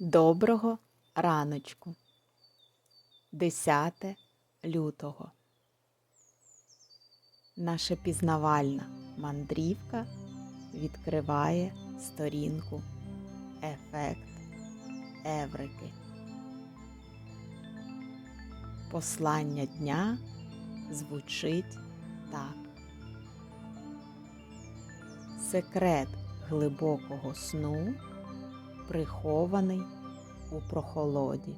Доброго раночку. 10 лютого. Наша пізнавальна мандрівка відкриває сторінку Ефект Еврики. Послання дня звучить так. Секрет глибокого сну прихований у прохолоді.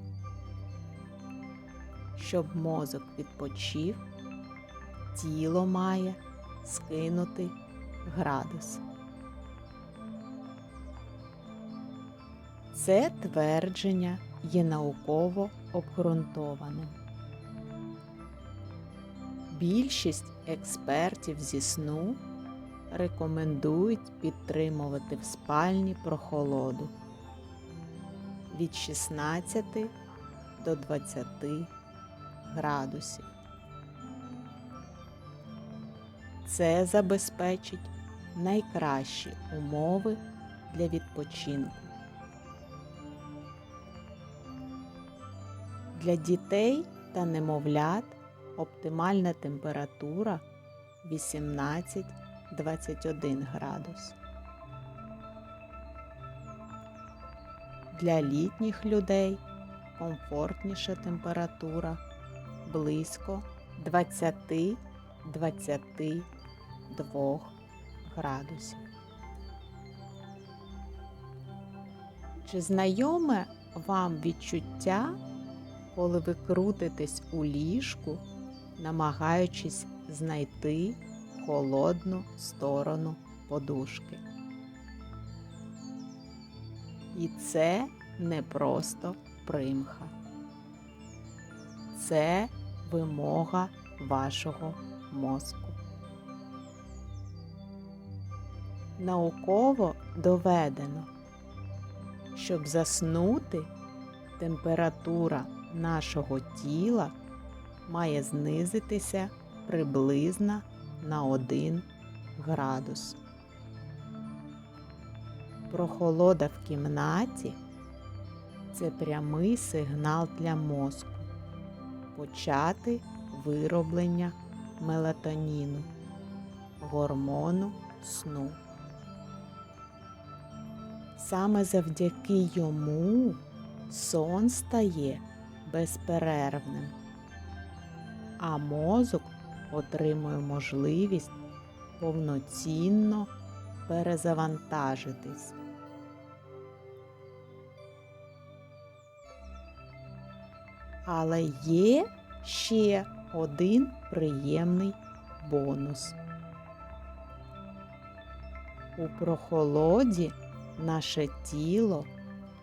Щоб мозок відпочив, тіло має скинути градус. Це твердження є науково обґрунтованим. Більшість експертів зі сну рекомендують підтримувати в спальні прохолоду від 16 до 20 градусів. Це забезпечить найкращі умови для відпочинку. Для дітей та немовлят оптимальна температура 18-21 градус. Для літніх людей комфортніша температура близько 20-22 градусів. Чи знайоме вам відчуття, коли ви крутитесь у ліжку, намагаючись знайти холодну сторону подушки? І це не просто примха. Це вимога вашого мозку. Науково доведено, щоб заснути, температура нашого тіла має знизитися приблизно на 1 градус. Прохолода в кімнаті це прямий сигнал для мозку почати вироблення мелатоніну, гормону сну. Саме завдяки йому сон стає безперервним, а мозок отримує можливість повноцінно перезавантажитись. Але є ще один приємний бонус. У прохолоді наше тіло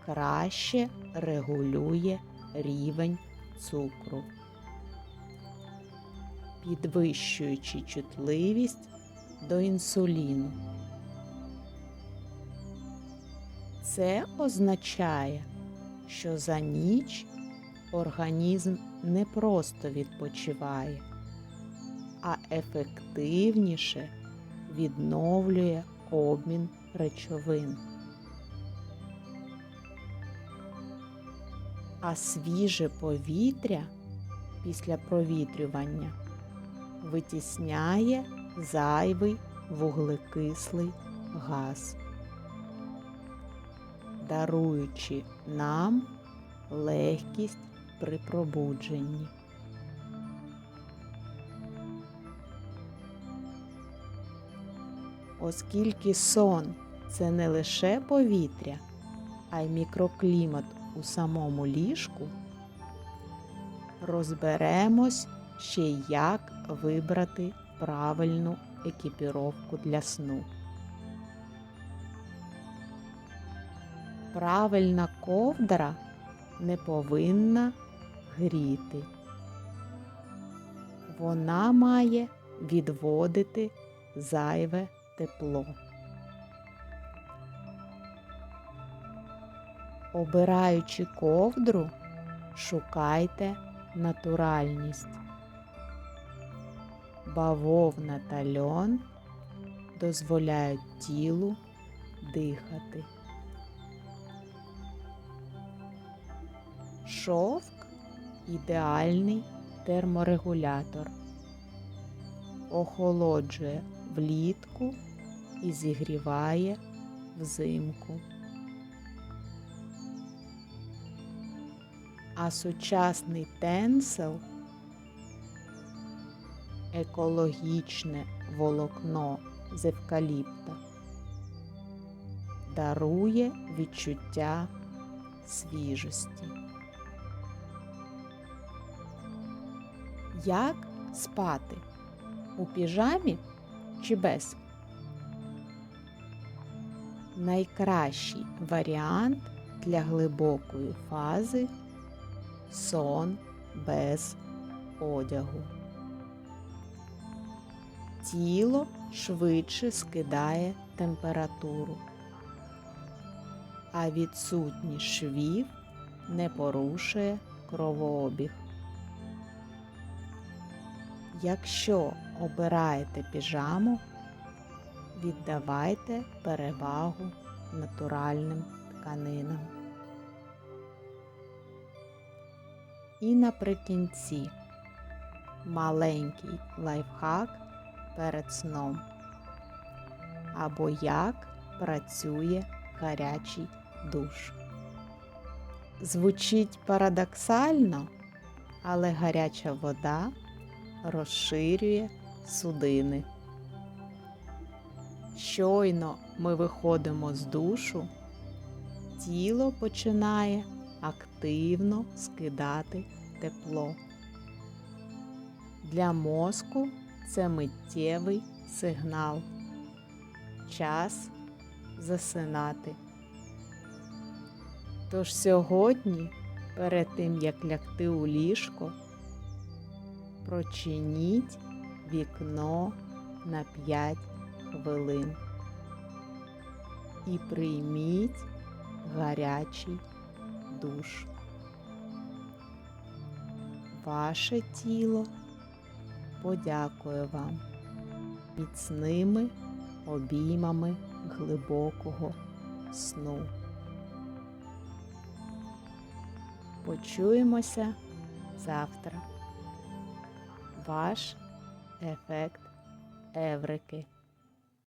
краще регулює рівень цукру, підвищуючи чутливість до інсуліну. Це означає, що за ніч організм не просто відпочиває, а ефективніше відновлює обмін речовин. А свіже повітря після провітрювання витісняє зайвий вуглекислий газ, даруючи нам легкість при пробудженні. Оскільки сон це не лише повітря, а й мікроклімат у самому ліжку, розберемось ще як вибрати правильну екіпіровку для сну. Правильна ковдра не повинна гріти. Вона має відводити зайве тепло. Обираючи ковдру, шукайте натуральність. Бавовна та льон дозволяють тілу дихати. Шовк ідеальний терморегулятор. Охолоджує влітку і зігріває взимку. А сучасний тенсел екологічне волокно з евкаліпта дарує відчуття свіжості. Як спати? У піжамі чи без? Найкращий варіант для глибокої фази сон без одягу. Тіло швидше скидає температуру, а відсутність швів не порушує кровообіг. Якщо обираєте піжаму, віддавайте перевагу натуральним тканинам. І наприкінці маленький лайфхак перед сном. Або як працює гарячий душ. Звучить парадоксально, але гаряча вода розширює судини. Щойно ми виходимо з душу, тіло починає активно скидати тепло. Для мозку це миттєвий сигнал. Час засинати. Тож сьогодні, перед тим як лягти у ліжко, прочиніть вікно на 5 хвилин і прийміть гарячий душ. Ваше тіло подякує вам міцними обіймами глибокого сну. Почуємося завтра. Ваш ефект Еврики.